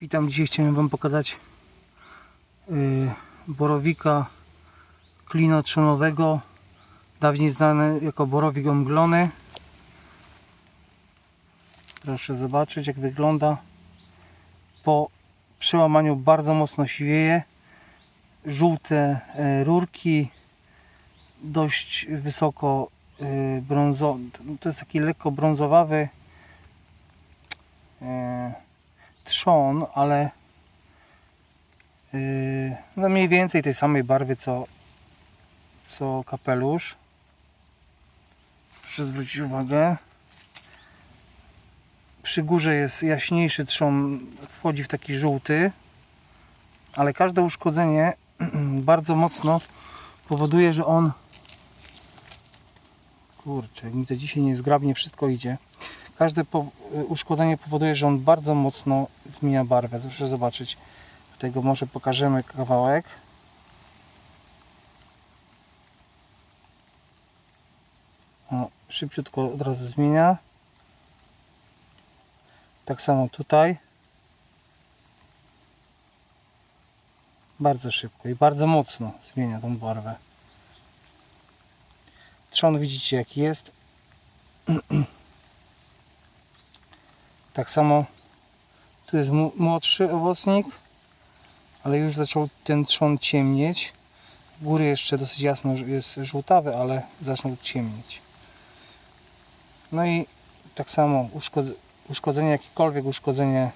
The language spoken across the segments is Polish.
Witam, dzisiaj chciałem Wam pokazać yy, borowika klinotrzonowego, dawniej znany jako borowik omglony. Proszę zobaczyć jak wygląda. Po przełamaniu bardzo mocno siwieje. Żółte e, rurki, dość wysoko e, brązowy, to jest taki lekko brązowawy e, trzon, ale yy, no mniej więcej tej samej barwy co, co kapelusz. Proszę zwrócić uwagę. Przy górze jest jaśniejszy trzon, wchodzi w taki żółty, ale każde uszkodzenie bardzo mocno powoduje, że on kurczę, mi to dzisiaj niezgrabnie wszystko idzie każde po, uszkodzenie powoduje, że on bardzo mocno zmienia barwę. Proszę zobaczyć. Tego może pokażemy kawałek. Szybciutko od razu zmienia. Tak samo tutaj. Bardzo szybko i bardzo mocno zmienia tą barwę. Trzon widzicie jaki jest. Tak samo tu jest młodszy owocnik, ale już zaczął ten trzon ciemnieć. W góry jeszcze dosyć jasno jest żółtawy, ale zaczął ciemnieć. No i tak samo uszkod- uszkodzenie, jakiekolwiek uszkodzenie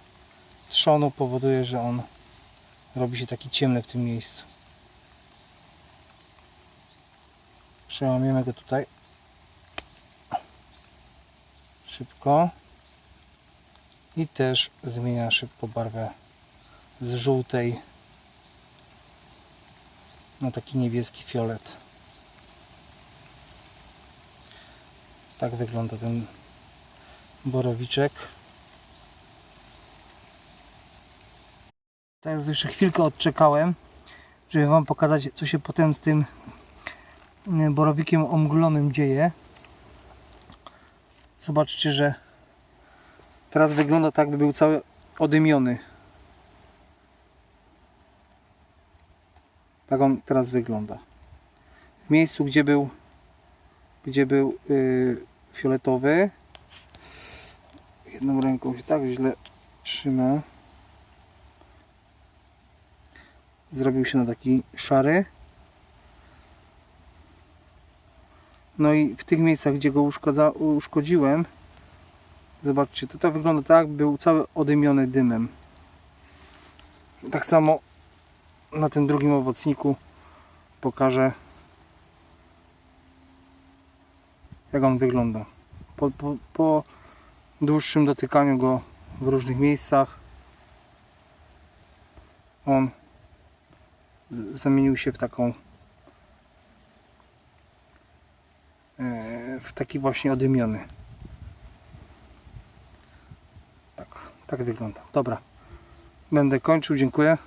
trzonu powoduje, że on robi się taki ciemny w tym miejscu. Przełamiemy go tutaj szybko i też zmienia szybko barwę z żółtej na taki niebieski fiolet. Tak wygląda ten borowiczek. Teraz jeszcze chwilkę odczekałem, żeby Wam pokazać, co się potem z tym mm, borowikiem omglonym dzieje. Zobaczcie, że Teraz wygląda tak, by był cały odymiony. Tak on teraz wygląda. W miejscu, gdzie był gdzie był yy, fioletowy jedną ręką się tak źle trzyma zrobił się na taki szary no i w tych miejscach, gdzie go uszkodziłem Zobaczcie, to wygląda tak, był cały odymiony dymem. Tak samo na tym drugim owocniku pokażę jak on wygląda. Po, po, po dłuższym dotykaniu go w różnych miejscach on zamienił się w taką e, w taki właśnie odymiony. Tak wygląda. Dobra. Będę kończył. Dziękuję.